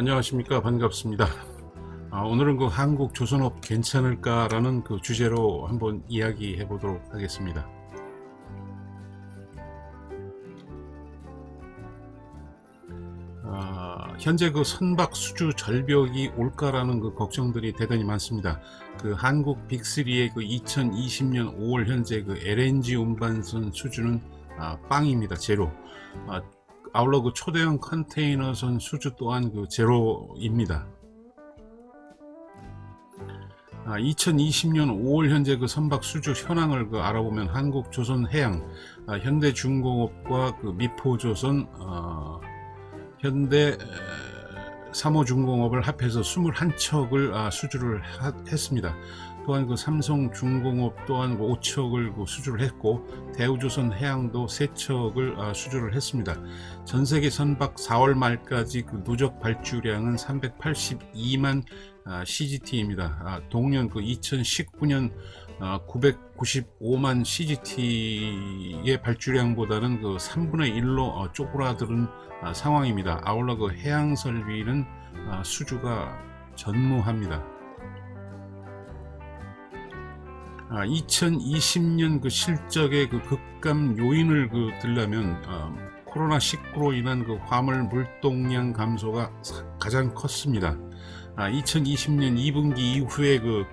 안녕하십니까 반갑습니다. 아, 오늘은 그 한국 조선업 괜찮을까라는 그 주제로 한번 이야기해 보도록 하겠습니다. 아, 현재 그 선박 수주 절벽이 올까라는 그 걱정들이 대단히 많습니다. 그 한국 빅3의 그 2020년 5월 현재 그 LNG 운반선 수주는 아, 빵입니다. 제로. 아, 아울러 그 초대형 컨테이너선 수주 또한 그 제로입니다. 아, 2020년 5월 현재 그 선박 수주 현황을 그 알아보면 한국조선해양, 아, 현대중공업과 그 미포조선, 어, 현대 에, 삼호중공업을 합해서 21척을 아, 수주를 하- 했습니다. 또한 그 삼성 중공업 또한 그 5척을 그 수주를 했고 대우조선 해양도 3척을 아, 수주를 했습니다. 전 세계 선박 4월 말까지 그 누적 발주량은 382만 CGT입니다. 동년 그 2019년 995만 CGT의 발주량보다는 그 3분의 1로 쪼그라드는 아, 상황입니다. 아울러 그 해양 설비는 아, 수주가 전무합니다. 아, 2020년 그 실적의 그 급감 요인을 그 들려면 어, 코로나 19로 인한 그 화물 물동량 감소가 사- 가장 컸습니다. 아, 2020년 2분기 이후에 그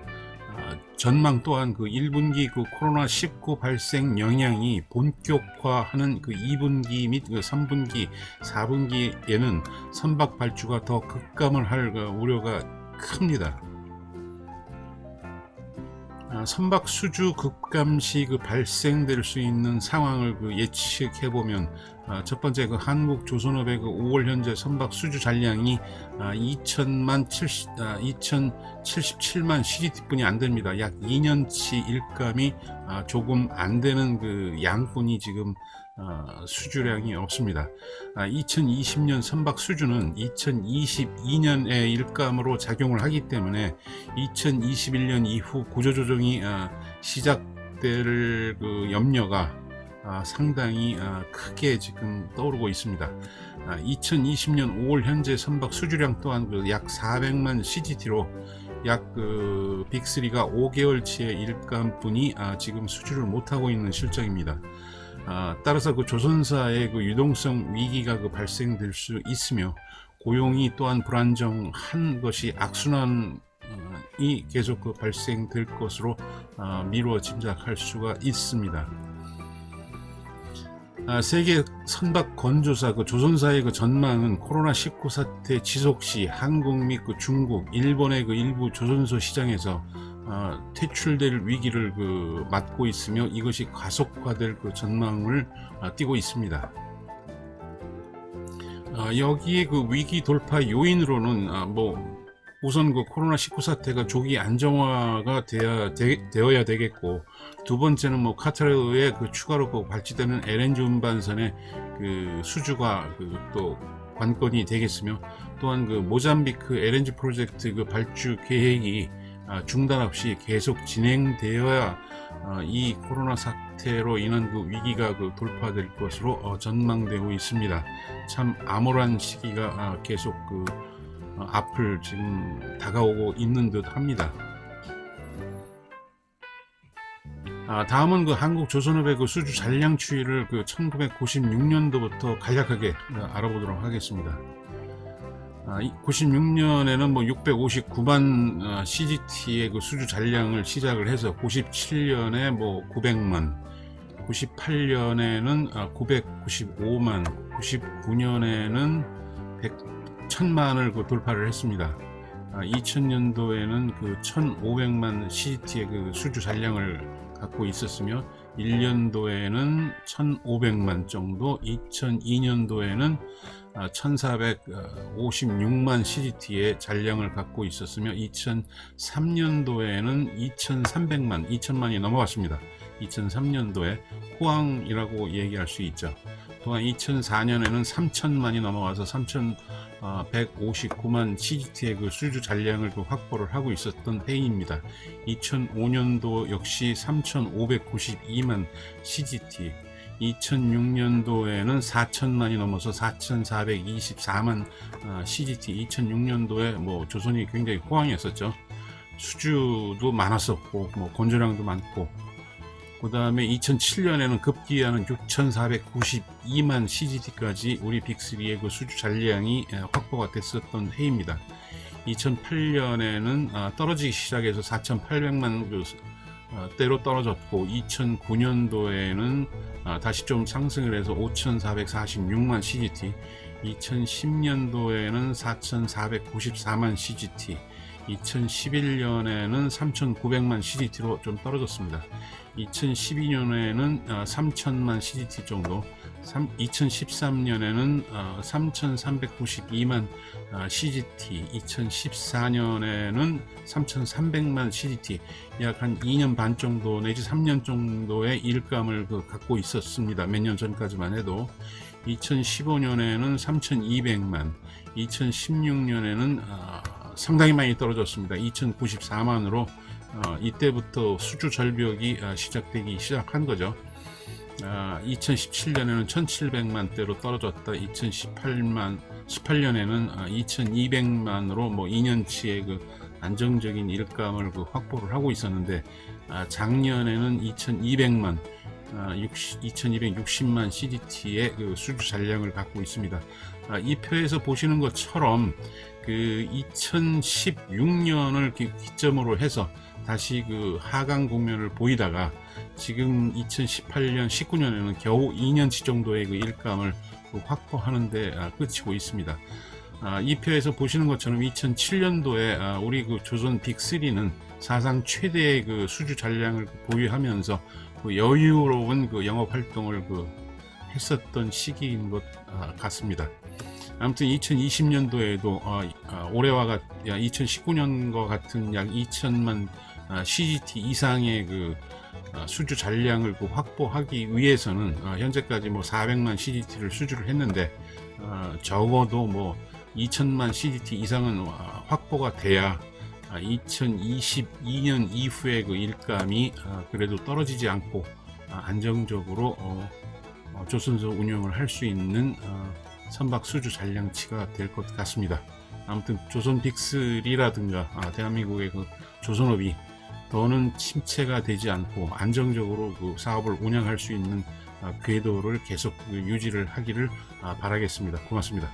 아, 전망 또한 그 1분기 그 코로나 19 발생 영향이 본격화하는 그 2분기 및 그 3분기, 4분기에는 선박 발주가 더 급감을 할 그 우려가 큽니다. 아, 선박 수주 급감 시 그 발생될 수 있는 상황을 그 예측해 보면 아, 첫 번째 그 한국 조선업의 그 5월 현재 선박 수주 잔량이 아, 2천만 70, 아, 2,077만 CGT뿐이 안 됩니다. 약 2년치 일감이 아, 조금 안 되는 그 양분이 지금 아, 수주량이 없습니다. 아, 2020년 선박 수주는 2022년의 일감으로 작용을 하기 때문에 2021년 이후 구조조정이 아, 시작될 그 염려가 아, 상당히 아, 크게 지금 떠오르고 있습니다. 2020년 5월 현재 선박 수주량 또한 그약 400만 CGT로 약그 빅3가 5개월치의 일감뿐이 아, 지금 수주를 못하고 있는 실정입니다. 아, 따라서 그 조선사의 그 유동성 위기가 그 발생될 수 있으며 고용이 또한 불안정한 것이 악순환이 계속 그 발생될 것으로 아, 미루어 짐작할 수가 있습니다. 아, 세계 선박 건조사 그 조선사의 그 전망은 코로나 19 사태 지속 시 한국 및 그 중국, 일본의 그 일부 조선소 시장에서 아, 퇴출될 위기를 그 맞고 있으며 이것이 가속화될 그 전망을 아, 띠고 있습니다. 아, 여기에 그 위기 돌파 요인으로는 아, 뭐 우선 그 코로나 19 사태가 조기 안정화가 되어야, 되, 되어야 되겠고 두 번째는 뭐 카타르에 그 추가로 그 발주되는 LNG 운반선의 그 수주가 그 또 관건이 되겠으며 또한 그 모잠비크 LNG 프로젝트 그 발주 계획이 아, 중단 없이 계속 진행되어야 아, 이 코로나 사태로 인한 그 위기가 그 돌파될 것으로 어, 전망되고 있습니다. 참 암울한 시기가 아, 계속 그 어, 앞을 지금 다가오고 있는 듯 합니다. 아, 다음은 그 한국 조선업의 그 수주 잔량 추이를 그 1996년도부터 간략하게 어, 알아보도록 하겠습니다. 아, 96년에는 뭐 659만 어, CGT의 그 수주 잔량을 시작을 해서 97년에 뭐 900만, 98년에는 995만, 99년에는 100, 1000만을 그 돌파를 했습니다. 2000년도에는 그 1500만 CGT의 그 수주 잔량을 갖고 있었으며 1년도에는 1500만 정도, 2002년도에는 1456만 CGT의 잔량을 갖고 있었으며 2003년도에는 2300만, 2000만이 넘어갔습니다. 2003년도에 호황이라고 얘기할 수 있죠. 또한 2004년에는 3천만이 넘어가서 3,159만 CGT의 그 수주 잔량을 그 확보를 하고 있었던 해입니다. 2005년도 역시 3,592만 CGT, 2006년도에는 4천만이 넘어서 4,424만 어, CGT 2006년도에 뭐 조선이 굉장히 호황이었었죠. 수주도 많았었고 뭐 건조량도 많고 그 다음에 2007년에는 급기야는 6,492만 CGT까지 우리 빅3의 그 수주 잔량이 에, 확보가 됐었던 해입니다. 2008년에는 아, 떨어지기 시작해서 4,800만 그 어, 대로 떨어졌고 2009년도에는 아, 다시 좀 상승을 해서 5,446만 CGT 2010년도에는 4,494만 CGT 2011년에는 3,900만 CGT로 좀 떨어졌습니다. 2012년에는 3,000만 CGT 정도, 2013년에는 3,392만 CGT, 2014년에는 3,300만 CGT, 약 한 2년 반 정도 내지 3년 정도의 일감을 그 갖고 있었습니다. 몇 년 전까지만 해도. 2015년에는 3,200만, 2016년에는 상당히 많이 떨어졌습니다. 2,094만으로 어, 이때부터 수주 절벽이 어, 시작되기 시작한 거죠. 아, 2017년에는 1,700만대로 떨어졌다. 2018만 18년에는 2,200만으로 뭐 2년치의 그 안정적인 일감을 그 확보를 하고 있었는데 아, 작년에는 2,200만 아, 60, 2260만 CDT의 그 수주 잔량을 갖고 있습니다. 아, 이 표에서 보시는 것처럼 그 2016년을 기점으로 해서 다시 그 하강 국면을 보이다가 지금 2018년 19년에는 겨우 2년치 정도의 그 일감을 그 확보하는데 아, 그치고 있습니다. 아, 이 표에서 보시는 것처럼 2007년도에 아, 우리 그 조선 빅3는 사상 최대의 그 수주 잔량을 보유하면서 그 여유로운 그 영업 활동을 그 했었던 시기인 것 같습니다. 아무튼 2020년도에도 어, 올해와 같 2019년과 같은 약 2천만 CGT 이상의 그 어, 수주 잔량을 그 확보하기 위해서는 어, 현재까지 뭐 400만 CGT를 수주를 했는데 어, 적어도 뭐 2천만 CGT 이상은 어, 확보가 돼야 2022년 이후에 그 일감이 어, 그래도 떨어지지 않고 어, 안정적으로 어, 어, 조선소 운영을 할 수 있는 어, 선박 수주 잔량치가 될 것 같습니다. 아무튼 조선 빅3라든가 아, 대한민국의 그 조선업이 더는 침체가 되지 않고 안정적으로 그 사업을 운영할 수 있는 아, 궤도를 계속 그 유지를 하기를 아, 바라겠습니다. 고맙습니다.